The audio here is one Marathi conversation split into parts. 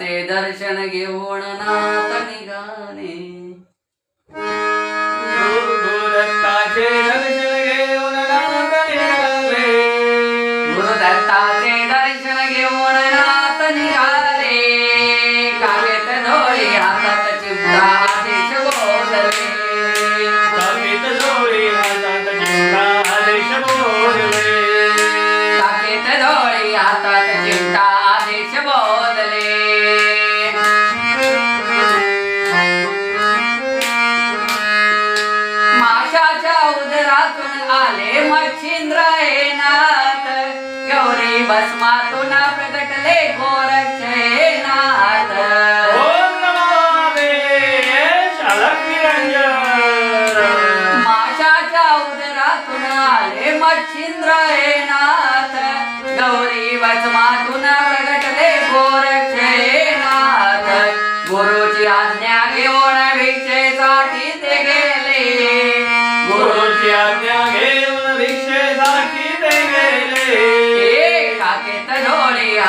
दत्ताचे दर्शन घेऊन नाथ निघाले गुरुदत्ताचे दर्शन घेऊन नाथ निघाले. कागद धोळी हातात चिमटा आदेश बोलले हातात. कागद धोळी हातात आले मच्छिंद्र नाथ गौरी भस्मातून प्रगटले गोरक्ष नाथ ओम नमो देश अलग निरंजन. माशाच्या उदरातून आले मच्छिंद्र नाथ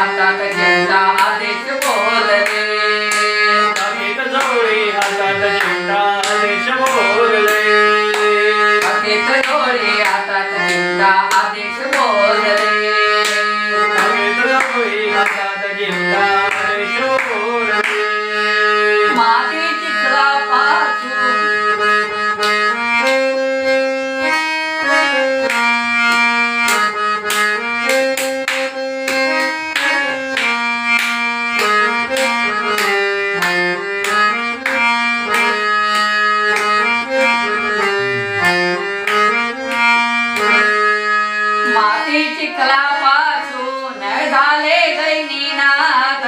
हातात झेंडा आदेश बोलले कागद जोडी हातात चिमटा आदेश बोलले काकेत हातात झेंडा आदेश बोलले. झाले गैनीनाथ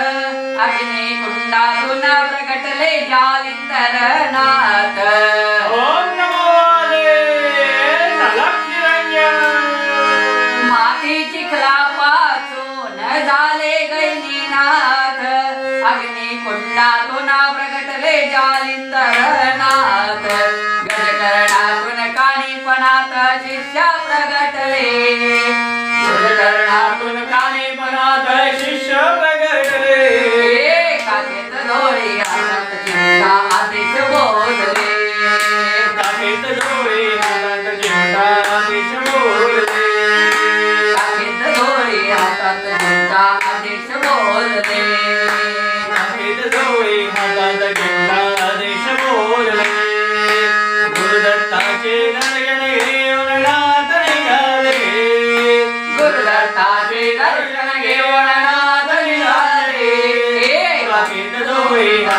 अग्नी कुंडातून प्रगटले जालिंदरनाथ। ओम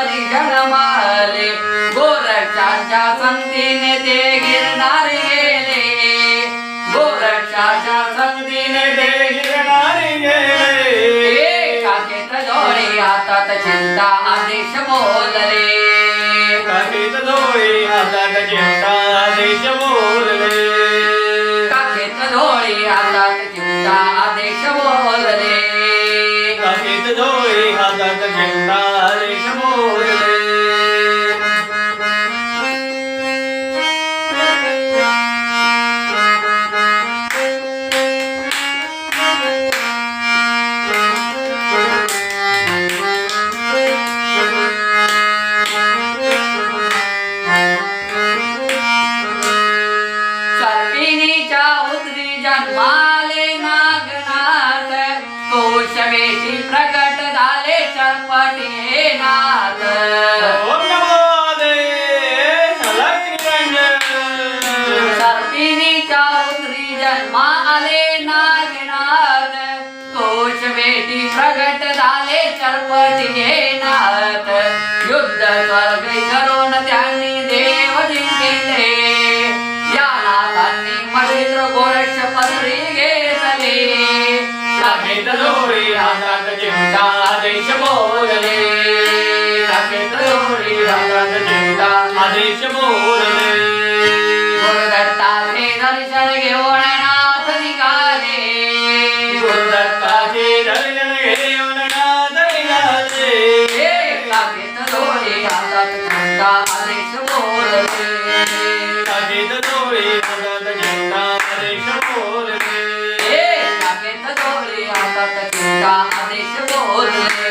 जन्माले गोरक्षाच्या संगतीने ते गिरणार गेले. गोरक्षाच्या संगतीने ते गिरणारी गेले. काकेत डोळे हातात चिंता आदेश बोलले काकेत जोडी हातात चिमटा आदेश बोलले काकेत डोळे हातात चिंता आदेश बोलले काकेत हातात चिमटा जन्माले नागनाथ कोशवेशी प्रकट झाले चरपटी नाथ उदरी जन्मा आले नागनाथ कोश भेटी प्रगट झाले चरपटी घेणात युद्ध स्वर्ग करून त्यांनी टाकेत दोरी हातात चिमटा आदेश बोलले टाकेत दोरी हातात चिमटा आदेश बोलले गुरुदत्ताचे दर्शन घेऊन नाथ निघाले. गुरुदत्ताचे दर्शन घेऊन नाथ निघाले. टाकेत दोरी हातात चिमटा बोलले